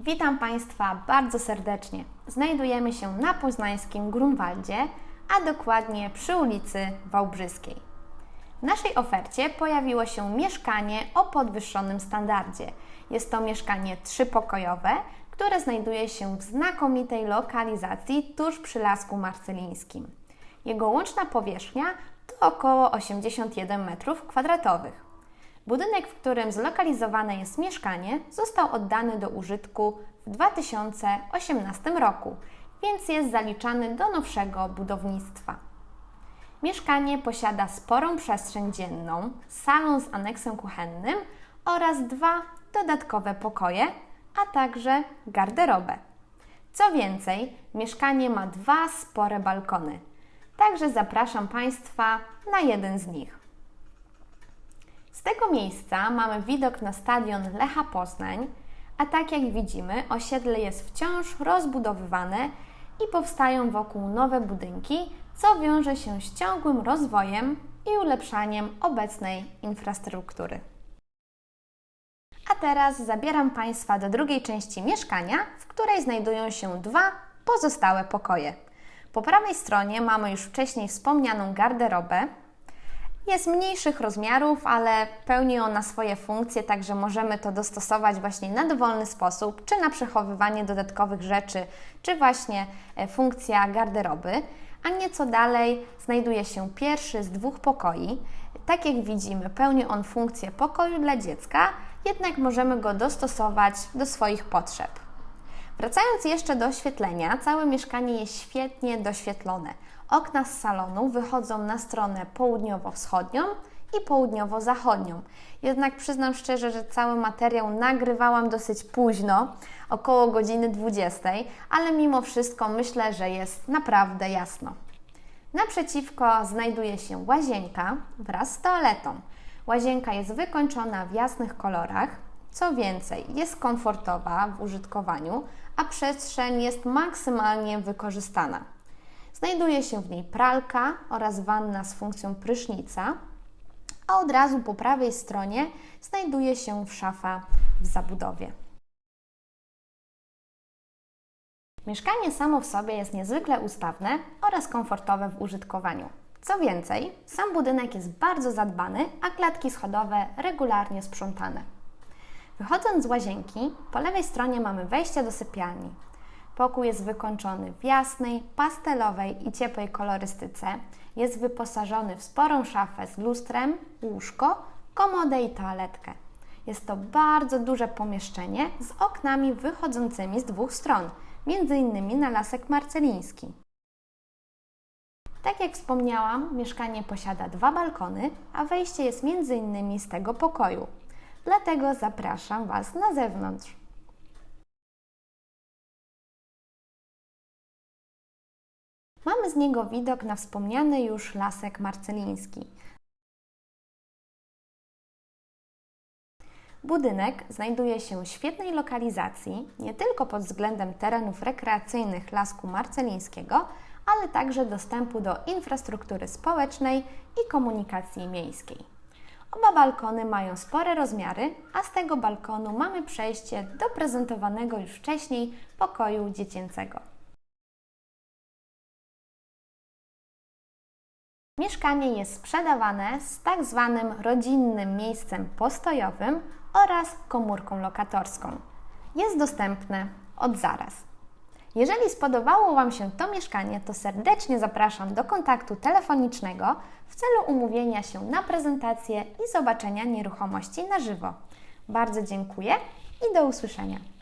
Witam Państwa bardzo serdecznie. Znajdujemy się na poznańskim Grunwaldzie, a dokładnie przy ulicy Wałbrzyskiej. W naszej ofercie pojawiło się mieszkanie o podwyższonym standardzie. Jest to mieszkanie trzypokojowe, które znajduje się w znakomitej lokalizacji tuż przy Lasku Marcelińskim. Jego łączna powierzchnia to około 81 m2. Budynek, w którym zlokalizowane jest mieszkanie, został oddany do użytku w 2018 roku, więc jest zaliczany do nowszego budownictwa. Mieszkanie posiada sporą przestrzeń dzienną, salon z aneksem kuchennym oraz dwa dodatkowe pokoje, a także garderobę. Co więcej, mieszkanie ma dwa spore balkony. Także zapraszam Państwa na jeden z nich. Tego miejsca mamy widok na stadion Lecha Poznań, a tak jak widzimy, osiedle jest wciąż rozbudowywane i powstają wokół nowe budynki, co wiąże się z ciągłym rozwojem i ulepszaniem obecnej infrastruktury. A teraz zabieram Państwa do drugiej części mieszkania, w której znajdują się dwa pozostałe pokoje. Po prawej stronie mamy już wcześniej wspomnianą garderobę. Jest mniejszych rozmiarów, ale pełni ona swoje funkcje, także możemy to dostosować właśnie na dowolny sposób, czy na przechowywanie dodatkowych rzeczy, czy właśnie e, funkcja garderoby. A nieco dalej znajduje się pierwszy z dwóch pokoi. Tak jak widzimy, pełni on funkcję pokoju dla dziecka, jednak możemy go dostosować do swoich potrzeb. Wracając jeszcze do oświetlenia, całe mieszkanie jest świetnie doświetlone. Okna z salonu wychodzą na stronę południowo-wschodnią i południowo-zachodnią. Jednak przyznam szczerze, że cały materiał nagrywałam dosyć późno, około godziny 20, ale mimo wszystko myślę, że jest naprawdę jasno. Naprzeciwko znajduje się łazienka wraz z toaletą. Łazienka jest wykończona w jasnych kolorach. Co więcej, jest komfortowa w użytkowaniu, a przestrzeń jest maksymalnie wykorzystana. Znajduje się w niej pralka oraz wanna z funkcją prysznica, a od razu po prawej stronie znajduje się szafa w zabudowie. Mieszkanie samo w sobie jest niezwykle ustawne oraz komfortowe w użytkowaniu. Co więcej, sam budynek jest bardzo zadbany, a klatki schodowe regularnie sprzątane. Wychodząc z łazienki, po lewej stronie mamy wejście do sypialni. Pokój jest wykończony w jasnej, pastelowej i ciepłej kolorystyce. Jest wyposażony w sporą szafę z lustrem, łóżko, komodę i toaletkę. Jest to bardzo duże pomieszczenie z oknami wychodzącymi z dwóch stron, między innymi na Lasek Marceliński. Tak jak wspomniałam, mieszkanie posiada dwa balkony, a wejście jest między innymi z tego pokoju. Dlatego zapraszam Was na zewnątrz. Mamy z niego widok na wspomniany już lasek marceliński. Budynek znajduje się w świetnej lokalizacji, nie tylko pod względem terenów rekreacyjnych Lasku Marcelińskiego, ale także dostępu do infrastruktury społecznej i komunikacji miejskiej. Oba balkony mają spore rozmiary, a z tego balkonu mamy przejście do prezentowanego już wcześniej pokoju dziecięcego. Mieszkanie jest sprzedawane z tak zwanym rodzinnym miejscem postojowym oraz komórką lokatorską. Jest dostępne od zaraz. Jeżeli spodobało Wam się to mieszkanie, to serdecznie zapraszam do kontaktu telefonicznego w celu umówienia się na prezentację i zobaczenia nieruchomości na żywo. Bardzo dziękuję i do usłyszenia.